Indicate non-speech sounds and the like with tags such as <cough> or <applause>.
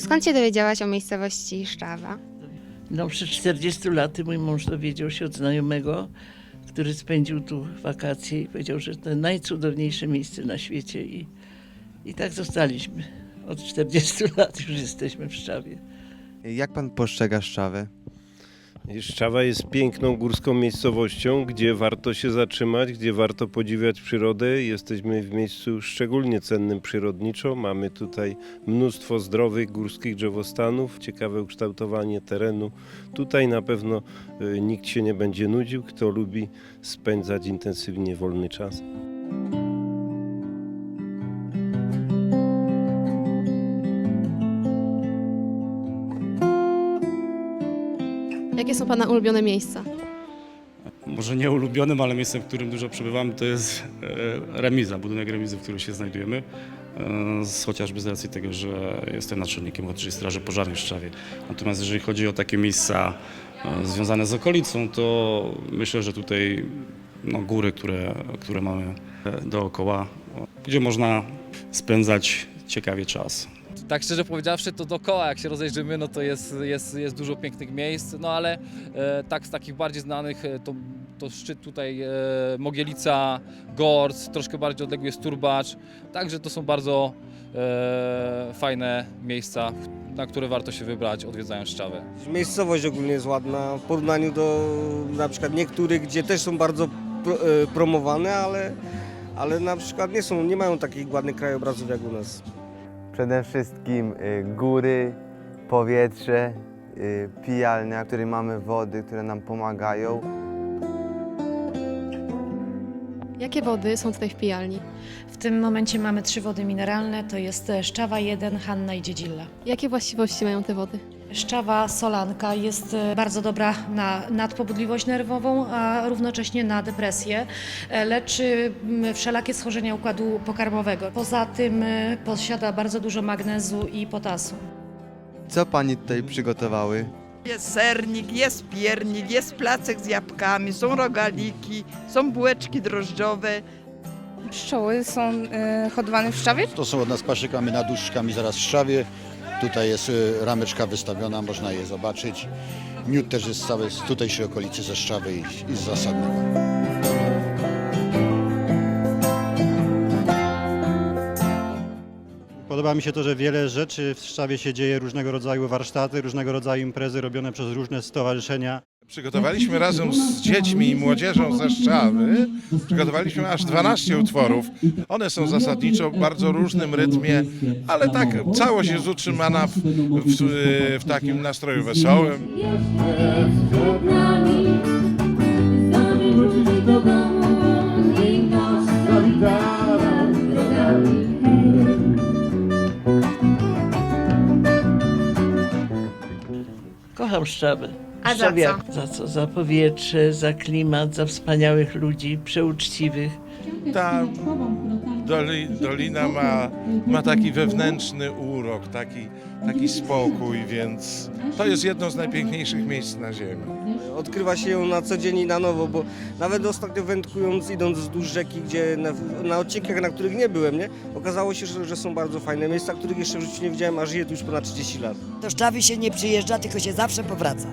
skąd się dowiedziałaś o miejscowości Szczawa? No przed 40 laty mój mąż dowiedział się od znajomego, który spędził tu wakacje i powiedział, że to najcudowniejsze miejsce na świecie i, i tak zostaliśmy. Od 40 <laughs> lat już jesteśmy w Szczawie. Jak pan postrzega Szczawę? Szczawa jest piękną górską miejscowością, gdzie warto się zatrzymać, gdzie warto podziwiać przyrodę. Jesteśmy w miejscu szczególnie cennym przyrodniczo. Mamy tutaj mnóstwo zdrowych górskich drzewostanów, ciekawe ukształtowanie terenu. Tutaj na pewno y, nikt się nie będzie nudził, kto lubi spędzać intensywnie wolny czas. Jakie są Pana ulubione miejsca? może nie ulubionym, ale miejscem, w którym dużo przebywamy, to jest e, remiza, budynek remizy, w którym się znajdujemy. E, z- Chociażby z racji tego, że jestem naczelnikiem Ochotniczej Straży Pożarnej w Szczawie. Natomiast jeżeli chodzi o takie miejsca e, związane z okolicą, to myślę, że tutaj no, góry, które, które mamy dookoła, gdzie można spędzać ciekawie czas. Tak szczerze powiedziawszy, to dookoła, jak się rozejrzymy, no to jest, jest, jest dużo pięknych miejsc, no ale e, tak z takich bardziej znanych e, to, to szczyt tutaj e, Mogielica, Gorc, troszkę bardziej odległy jest Turbacz, także to są bardzo e, fajne miejsca, na które warto się wybrać, odwiedzając Szczawę. Miejscowość ogólnie jest ładna w porównaniu do na przykład niektórych, gdzie też są bardzo pro, e, promowane, ale, ale na przykład nie, są, nie mają takich ładnych krajobrazów jak u nas. Przede wszystkim y, góry, powietrze, y, pijalnia, w której mamy wody, które nam pomagają. Jakie wody są tutaj w pijalni? W tym momencie mamy trzy wody mineralne, to jest e, Szczawa 1, Hanna i Dziedzilla. Jakie właściwości mają te wody? Szczawa solanka jest e, bardzo dobra na nadpobudliwość nerwową, a równocześnie na depresję. E, Leczy wszelakie schorzenia układu pokarmowego. Poza tym posiada bardzo dużo magnezu i potasu. Co pani tutaj przygotowały? Jest sernik, jest piernik, jest placek z jabłkami, są rogaliki, są bułeczki drożdżowe. Pszczoły są e, hodowane w Szczawie? To są od nas paszykami naduszkami zaraz w Szczawie. Tutaj jest y, rameczka wystawiona, można je zobaczyć. Miód też jest cały z tutejszej okolicy ze Szczawy i, i z zasadnego. Podoba mi się to, że wiele rzeczy w Szczawie się dzieje, różnego rodzaju warsztaty, różnego rodzaju imprezy robione przez różne stowarzyszenia. Przygotowaliśmy razem z dziećmi i młodzieżą ze Szczawy, przygotowaliśmy aż 12 utworów. One są zasadniczo w bardzo różnym rytmie, ale tak całość jest utrzymana w, w, w takim nastroju wesołym. Kocham Szczawę. A za co? Za co? Za powietrze, za klimat, za wspaniałych ludzi, przeuczciwych. Ta doli, dolina ma, ma taki wewnętrzny urok, taki, taki spokój, więc to jest jedno z najpiękniejszych miejsc na ziemi. Odkrywa się ją na co dzień i na nowo, bo nawet ostatnio wędkując, idąc wzdłuż rzeki, gdzie na, na odcinkach, na których nie byłem, nie, okazało się, że, że są bardzo fajne miejsca, których jeszcze w życiu nie widziałem, a żyję tu już ponad 30 lat. Do Szczawy się nie przyjeżdża, tylko się zawsze powraca.